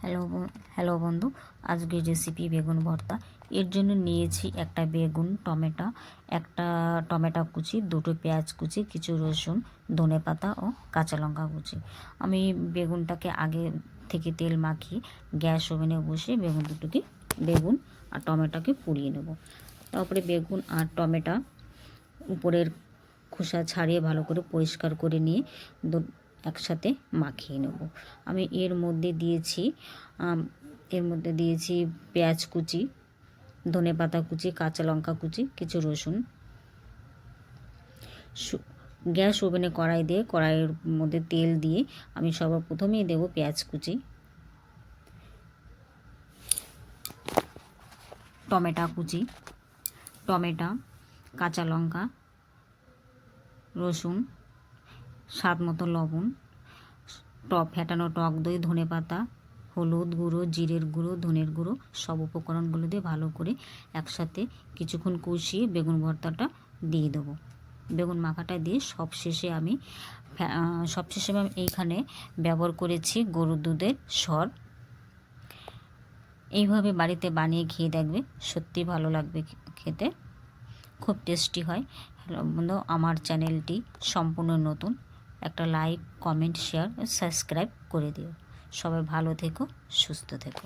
Hello hello বন্ধু আজকে recipe বেগুন ভর্তা। এর জন্য নিয়েছি একটা বেগুন, টমেটো, একটা টমেটো কুচি, দুটো পেঁয়াজ কুচি, কিছু রসুন, ধনে পাতা ও কাঁচা লঙ্কা কুচি। আমি বেগুনটাকে আগে থেকে তেল মাখিয়ে গ্যাস ওভেনে বসে বেগুন দুটোকে, বেগুন আর টমেটোকে পুড়িয়ে নেব। তারপরে বেগুন আর টমেটো উপরের খোসা ছাড়িয়ে ভালো করে পরিষ্কার করে নিয়ে একসাথে মাখিয়ে নেব। আমি এর মধ্যে দিয়েছি এর মধ্যে দিয়েছি পেঁয়াজ কুচি, ধনে পাতা কুচি, কাঁচা লঙ্কা কুচি, কিছু রসুন। গ্যাস ওভেনে কড়াই দিয়ে, কড়াইয়ের মধ্যে তেল দিয়ে আমি সবার প্রথমেই দেব পেঁয়াজ কুচি। টমেটো কুচি, টমেটো, কাঁচা লঙ্কা, রসুন স্বাদ মতো লবণ টক ফেটানো টক দই ধনে পাতা হলুদ গুঁড়ো জিরের গুঁড়ো ধনের গুঁড়ো সব উপকরণগুলো দিয়ে ভালো করে একসাথে কিছুক্ষণ কষিয়ে বেগুন ভর্তাটা দিয়ে দেবো। বেগুন মাখাটা দিয়ে সব শেষে আমি ফ্যা- আহ, সব শেষে আমি এইখানে ব্যবহার করেছি গরুর দুধের সর। এইভাবে বাড়িতে বানিয়ে খেয়ে দেখবে সত্যি ভালো লাগবে খেতে। খুব টেস্টি হয়। বন্ধু আমার চ্যানেলটি সম্পূর্ণ নতুন। একটা লাইক কমেন্ট শেয়ার সাবস্ক্রাইব করে দিও। সবাই ভালো থেকো সুস্থ থেকো।